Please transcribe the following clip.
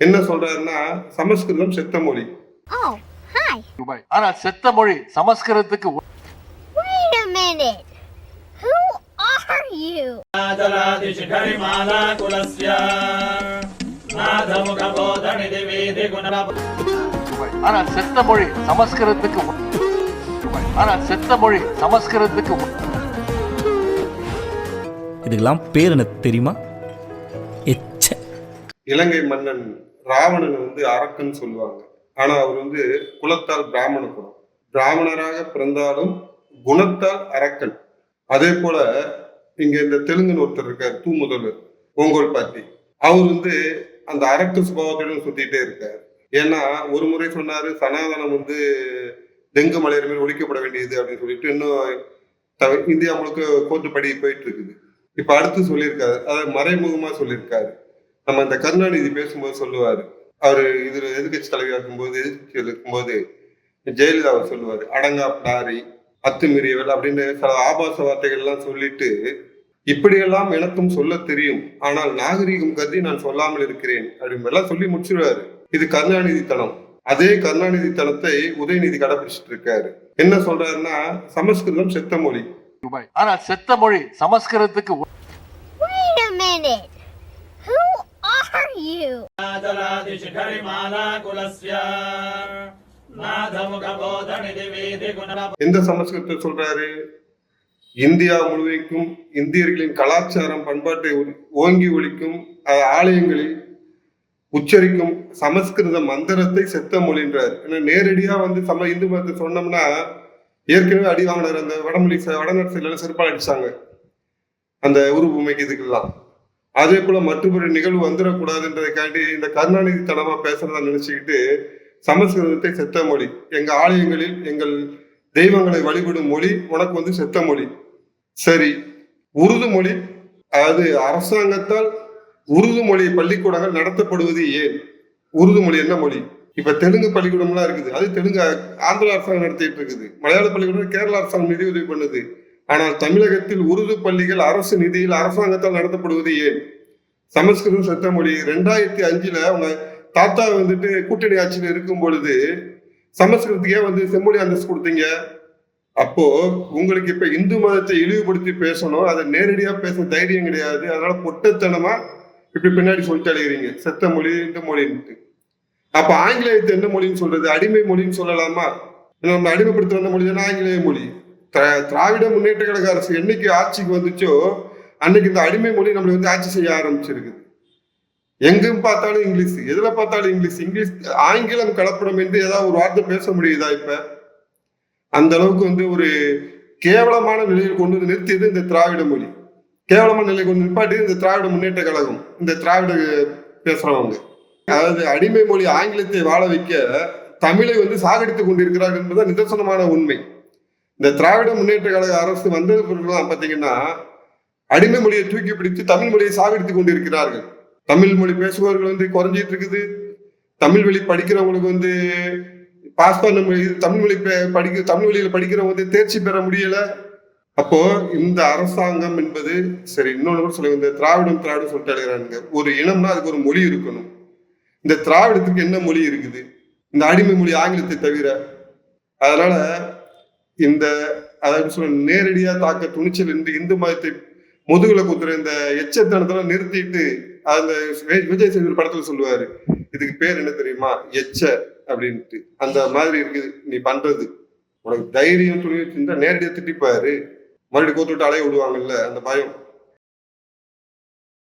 என்ன சொல்றாருன்னா சமஸ்கிருதம் செத்த மொழி. ஆனா செத்த மொழி சமஸ்கிருதத்துக்கு ஆனா செத்த மொழி சமஸ்கிருதத்துக்கு ஆனா செத்த மொழி சமஸ்கிருதத்துக்கு இதுக்கெல்லாம் பேர் என்ன தெரியுமா? இலங்கை மன்னன் ராவணன் வந்து அரக்கன் சொல்லுவாங்க. ஆனா அவர் வந்து குலத்தால் பிராமண குலம் பிராமணராக பிறந்தாலும் குணத்தால் அரக்கன். அதே போல இங்க இந்த தெலுங்குன்னு ஒருத்தர் இருக்கார் தூ முதல்வர் ஒங்கோல் பாட்டி அவர் வந்து அந்த அரக்க சுபாவத்துடன் சுத்திட்டே இருக்கார். ஏன்னா ஒரு முறை சொன்னாரு சனாதனம் வந்து டெங்கு மலையர் மேல் ஒழிக்கப்பட வேண்டியது அப்படின்னு சொல்லிட்டு இன்னும் இந்தியா முழுக்க கோர்ட்டு படி போயிட்டு இருக்குது. இப்ப அடுத்து சொல்லியிருக்காரு அதை மறைமுகமா சொல்லியிருக்காரு. நம்ம இந்த கருணாநிதி பேசும்போது சொல்லுவாரு. அவரு இதுல எதிர்கட்சி தலைவராக இருக்கும்போது எதிர்கட்சியில் இருக்கும்போது ஜெயலலிதா அவர் சொல்லுவாரு அடங்கா பிடாரி அத்துமீறியவள் அப்படின்னு சில ஆபாச வார்த்தைகள் எல்லாம் சொல்லிட்டு இப்படியெல்லாம் எனக்கும் சொல்ல தெரியும். ஆனால் நாகரீகம் கருதி நான் சொல்லாமல் இருக்கிறேன். அப்படின்னு எல்லாம் சொல்லி முடிச்சிருவாரு. இது கருணாநிதி தனம் அதே கருணாநிதி தனத்தை உதயநிதி கடைபிடிச்சிட்டு இருக்காரு. என்ன சொல்றாருன்னா சமஸ்கிருதம் செத்த மொழி. ஆனா செத்த மொழி சமஸ்கிருதத்துக்கு you. எந்த சமஸ்கிருதத்தை சொல்றாரு? இந்தியா முழுவதுக்கும் இந்தியர்களின் கலாச்சாரம் பண்பாட்டை ஓங்கி ஒழிக்கும் ஆலயங்களில் உச்சரிக்கும் சமஸ்கிருத மந்திரத்தை செத்த மொழின்றார். ஏன்னா நேரடியா வந்து சம இந்து மதத்தை சொன்னோம்னா ஏற்கனவே அடி வாங்கினார் அந்த வடமொழி வடநாட்டு சைட்ல அடிச்சாங்க. அந்த உருவமைக்கு இதுக்கெல்லாம். அதே போல மற்றொரு நிகழ்வு வந்துடக்கூடாதுன்றதுக்காண்டி இந்த கருணாநிதி தனமா பேசுறதா நினைச்சுக்கிட்டு சமஸ்கிருதத்தை செத்த மொழி எங்க ஆலயங்களில் எங்கள் தெய்வங்களை வழிபடும் மொழி உனக்கு வந்து செத்த மொழி. சரி உருது மொழி அதாவது அரசாங்கத்தால் உருது மொழி பள்ளிக்கூடங்கள் நடத்தப்படுவது ஏன்? உருது மொழி என்ன மொழி? இப்ப தெலுங்கு பள்ளிக்கூடம்லாம் இருக்குது. அது தெலுங்கு ஆந்திர அரசாங்கம் நடத்திட்டு இருக்குது. மலையாள பள்ளிக்கூடம் கேரள அரசாங்கம் நிதி உதவி பண்ணுது. ஆனால் தமிழகத்தில் உருது பள்ளிகள் அரசு நிதியில் அரசாங்கத்தால் நடத்தப்படுவது ஏன்? சமஸ்கிருதம் செத்த மொழி ரெண்டாயிரத்தி அஞ்சுல அவங்க தாத்தா வந்துட்டு கூட்டணி ஆட்சியில் இருக்கும் பொழுது சமஸ்கிருதத்துக்கே வந்து செம்மொழி அந்தஸ்து கொடுத்தீங்க. அப்போ உங்களுக்கு இப்ப இந்து மதத்தை இழிவுபடுத்தி பேசணும் அதை நேரடியா பேச தைரியம் கிடையாது. அதனால பொட்டத்தனமா இப்படி பின்னாடி சொல்லிட்டு அழுகிறீங்க செத்த மொழி இந்த மொழின்ட்டு. அப்ப ஆங்கிலேயத்தை என்ன மொழின்னு சொல்றது? அடிமை மொழின்னு சொல்லலாமா? நம்ம அடிமைப்படுத்த வந்த மொழி தானே ஆங்கிலேய மொழி. திராவிட முன்னேற்ற கழக அரசு என்னைக்கு ஆட்சிக்கு வந்துச்சோ அன்னைக்கு இந்த அடிமை மொழி நம்மளை வந்து ஆட்சி செய்ய ஆரம்பிச்சிருக்குது எங்கும் பார்த்தாலும் இங்கிலீஷ் எதுல பார்த்தாலும் இங்கிலீஷ் இங்கிலீஷ் ஆங்கிலம் கலப்படம் என்று ஏதாவது ஒரு வார்த்தை பேச முடியுதா இப்ப? அந்த அளவுக்கு வந்து ஒரு கேவலமான நிலையில் கொண்டு வந்து நிறுத்தியது இந்த திராவிட மொழி. கேவலமான நிலையை கொண்டு நிப்பாட்டியது இந்த திராவிட முன்னேற்ற கழகம். இந்த திராவிட பேசுறவங்க. அதாவது அடிமை மொழி ஆங்கிலத்தை வாழ வைக்க தமிழை வந்து சாகடித்துக் கொண்டிருக்கிறார் என்பதுதான் நிதர்சனமான உண்மை. இந்த திராவிட முன்னேற்ற கழக அரசு வந்தது பார்த்தீங்கன்னா அடிமை மொழியை தூக்கி பிடித்து தமிழ் மொழியை சாகடித்து கொண்டிருக்கிறார்கள். தமிழ் மொழி பேசுபவர்கள் வந்து குறைஞ்சிட்டு இருக்குது. தமிழ் வழி படிக்கிறவங்களுக்கு வந்து பாஸ் பண்ண முடியுது தமிழ் மொழி பே- படிக்க தமிழ் வழியில படிக்கிறவங்க வந்து தேர்ச்சி பெற முடியல. அப்போ இந்த அரசாங்கம் என்பது சரி இன்னொன்று கூட சொல்லுங்க. இந்த திராவிடம் திராவிடம் சொல்லிட்டு அழுகிறாங்க ஒரு இனம்னா அதுக்கு ஒரு மொழி இருக்கணும். இந்த திராவிடத்துக்கு என்ன மொழி இருக்குது? இந்த அடிமை மொழி ஆங்கிலத்தை தவிர. அதனால இந்த அதாவது சொல்ல நேரடியா தாக்க துணிச்சல் என்று இந்து மதத்தை முதுகுல குத்துற இந்த எச்சத்தனத்தெல்லாம் நிறுத்திட்டு அந்த விஜய் சேதுபதி படத்துல சொல்லுவாரு. இதுக்கு பேர் என்ன தெரியுமா? எச்ச அப்படின்ட்டு. அந்த மாதிரி இருக்குது நீ பண்றது. உனக்கு தைரியம் துணி வச்சிருந்தா நேரடியா திட்டிப்பாரு. மறுபடியும் கோத்து அலைய விடுவாங்கல்ல அந்த பயம்.